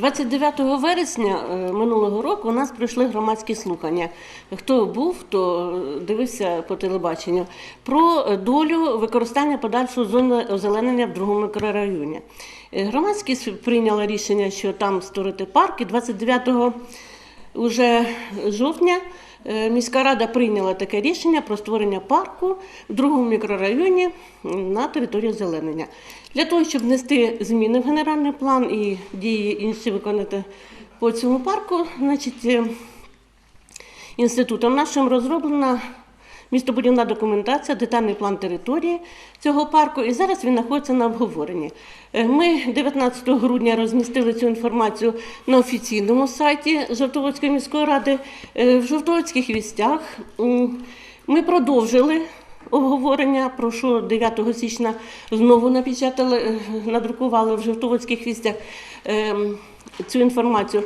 29 вересня е, минулого року у нас пройшли громадські слухання. Хто був, хто дивився по телебаченню про долю використання подальшого зони озеленення в другому мікрорайоні. Е, Громадськість прийняла рішення, що там створити парк, і 29 уже жовтня е, міська рада прийняла таке рішення про створення парку в другому мікрорайоні на території озеленення. Для того, щоб внести зміни в генеральний план і дії інші виконати по цьому парку, значить, е, інститутом нашим розроблена містобудівна документація, детальний план території цього парку, і зараз він знаходиться на обговоренні. Е, Ми 19 грудня розмістили цю інформацію на офіційному сайті Жовтоводської міської ради Е, в Жовтоводських вістях. Ми продовжили обговорення, про що 9 січня знову напечатали, е, надрукували в Жовтоводських вістях ем, цю інформацію.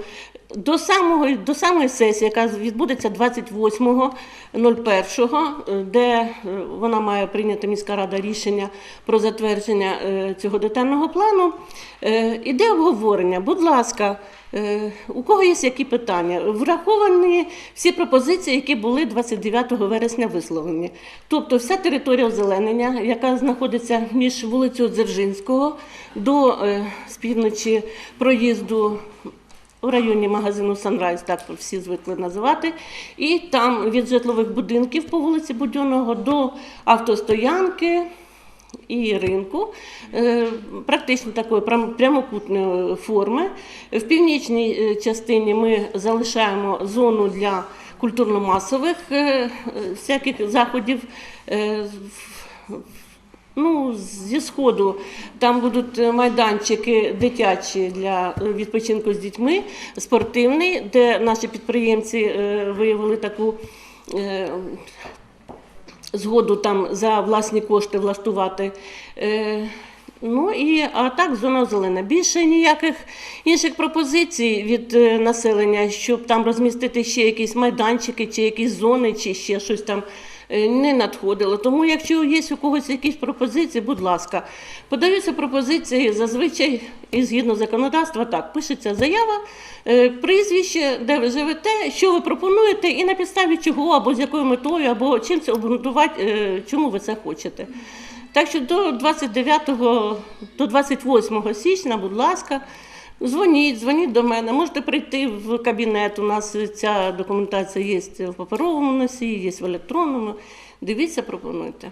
До самого до самої сесії, яка відбудеться 28.01, е, де е, вона має прийняти міська рада рішення про затвердження е, цього детального плану, іде обговорення. Будь ласка, у кого є які питання? Враховані всі пропозиції, які були 29 вересня висловлені. Тобто вся територія озеленення, яка знаходиться між вулицею Дзержинського до з півночі проїзду в районі магазину Санрайз, так всі звикли називати. І там від житлових будинків по вулиці Будьонного до автостоянки і ринку, е, практично такої прямокутної форми. В північній е, частині ми залишаємо зону для культурно-масових е, всяких заходів. Ну, зі сходу там будуть е, майданчики дитячі для е, відпочинку з дітьми, спортивний, де наші підприємці е, виявили таку згоду там за власні кошти влаштувати. Ну і а так зона зелена. Більше ніяких інших пропозицій від населення, щоб там розмістити ще якісь майданчики, чи якісь зони, чи ще щось там не надходило. Тому, якщо є у когось якісь пропозиції, будь ласка, подаються пропозиції зазвичай і згідно законодавства, так пишеться заява, е, прізвище, де ви живете, що ви пропонуєте, і на підставі чого, або з якою метою, або чим це обґрунтувати, е, чому ви це хочете. Так що до 29 до 28 січня, будь ласка, дзвоніть, дзвоніть до мене. Можете прийти в кабінет. У нас ця документація є в паперовому носії, є в електронному. Дивіться, пропонуйте.